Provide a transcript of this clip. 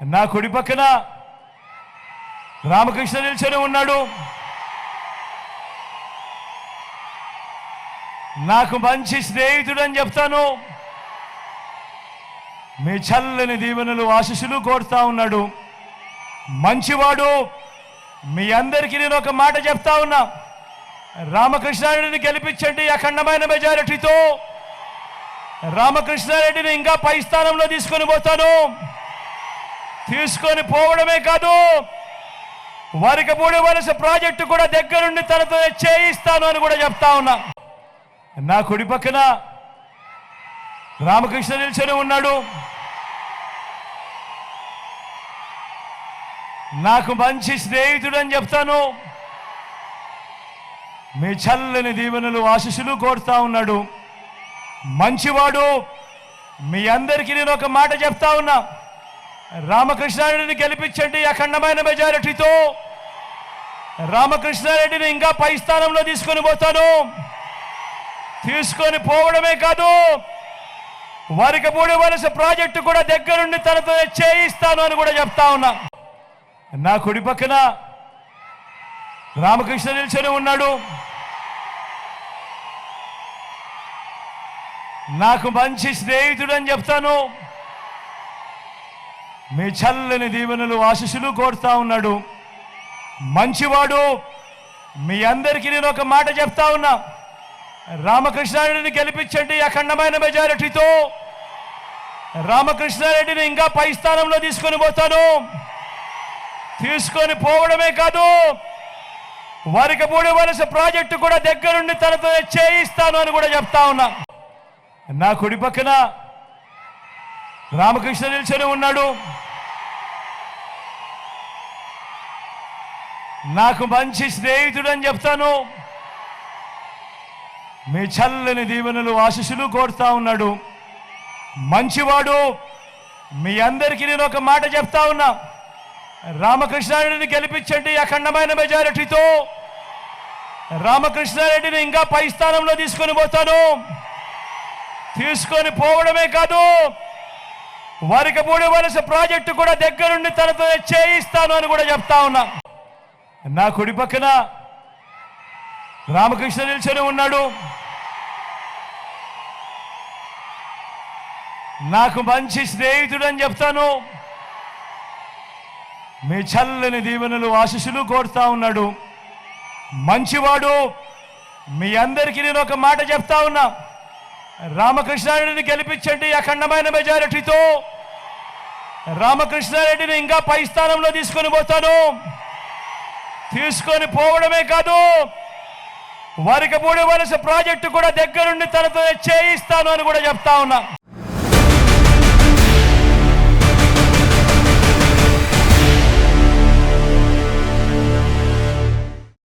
నా కుడి పక్కన రామకృష్ణ నిల్చొని ఉన్నాడు. నాకు మంచి స్నేహితుడు అని చెప్తాను. మీ చల్లని దీవెనలు ఆశీస్సులు కోరుతా ఉన్నాడు. మంచివాడు మీ అందరికీ నేను ఒక మాట చెప్తా ఉన్నా. రామకృష్ణారెడ్డిని గెలిపించండి అఖండమైన మెజారిటీతో రామకృష్ణారెడ్డిని ఇంకా పై స్థానంలో తీసుకొని పోతాను. తీసుకొని పోవడమే కాదు. వారికి మూడు వలస ప్రాజెక్టు కూడా దగ్గరుండి తనతో చేయిస్తాను అని కూడా చెప్తా ఉన్నా. నా కుడి పక్కన రామకృష్ణ నిల్చొని ఉన్నాడు. నాకు మంచి స్నేహితుడు అని చెప్తాను. మీ చల్లని దీవెనలు ఆశీస్సులు కోరుతా ఉన్నాడు. మంచివాడు. మీ అందరికీ నేను ఒక మాట చెప్తా ఉన్నా. రామకృష్ణారెడ్డిని గెలిపించండి అఖండమైన మెజారిటీతో. రామకృష్ణారెడ్డిని ఇంకా పై స్థానంలో తీసుకొని పోతాను. తీసుకొని పోవడమే కాదు వారికి మూడు వలస ప్రాజెక్టు కూడా దగ్గరుండి తనతో చేయిస్తాను అని కూడా చెప్తా ఉన్నా. నా కుడి పక్కన రామకృష్ణ నిల్చొని ఉన్నాడు. నాకు మంచి స్నేహితుడు అని చెప్తాను. మీ చల్లని దీవెనలు ఆశీస్సులు కోరుతా ఉన్నాడు. మంచివాడు. మీ అందరికీ నేను ఒక మాట చెప్తా ఉన్నా. రామకృష్ణారెడ్డిని గెలిపించండి అఖండమైన మెజారిటీతో రామకృష్ణారెడ్డిని ఇంకా పై స్థానంలో తీసుకొని పోతాను. తీసుకొని పోవడమే కాదు వారికి మూడు వలస ప్రాజెక్టు కూడా దగ్గరుండి తనతో చేయిస్తాను అని కూడా చెప్తా ఉన్నా. నా కుడి పక్కన రామకృష్ణ నిల్చొని ఉన్నాడు. నాకు మంచి స్నేహితుడు అని చెప్తాను. మీ చల్లని దీవెనలు ఆశీస్సులు కోరుతా ఉన్నాడు. మంచివాడు మీ అందరికీ నేను ఒక మాట చెప్తా ఉన్నా. రామకృష్ణారెడ్డిని గెలిపించండి అఖండమైన మెజారిటీతో. రామకృష్ణారెడ్డిని ఇంకా పై స్థానంలో తీసుకొని పోతాను. తీసుకొని పోవడమే కాదు వారికి మూడు వలస ప్రాజెక్టు కూడా దగ్గరుండి తనతో చేయిస్తాను అని కూడా చెప్తా ఉన్నా. నా కుడి పక్కన రామకృష్ణ నిల్చొని ఉన్నాడు. నాకు మంచి స్నేహితుడు అని చెప్తాను. మీ చల్లని దీవెనలు ఆశీస్సులు కోరుతా ఉన్నాడు. మంచివాడు. మీ అందరికీ నేను ఒక మాట చెప్తా ఉన్నా. రామకృష్ణారెడ్డిని గెలిపించండి అఖండమైన మెజారిటీతో. రామకృష్ణారెడ్డిని ఇంకా పై స్థానంలో తీసుకొని పోతాను. తీసుకొని పోవడమే కాదు వారికి మూడు వలస ప్రాజెక్టు కూడా దగ్గరుండి తనతో చేయిస్తాను అని కూడా చెప్తా ఉన్నా.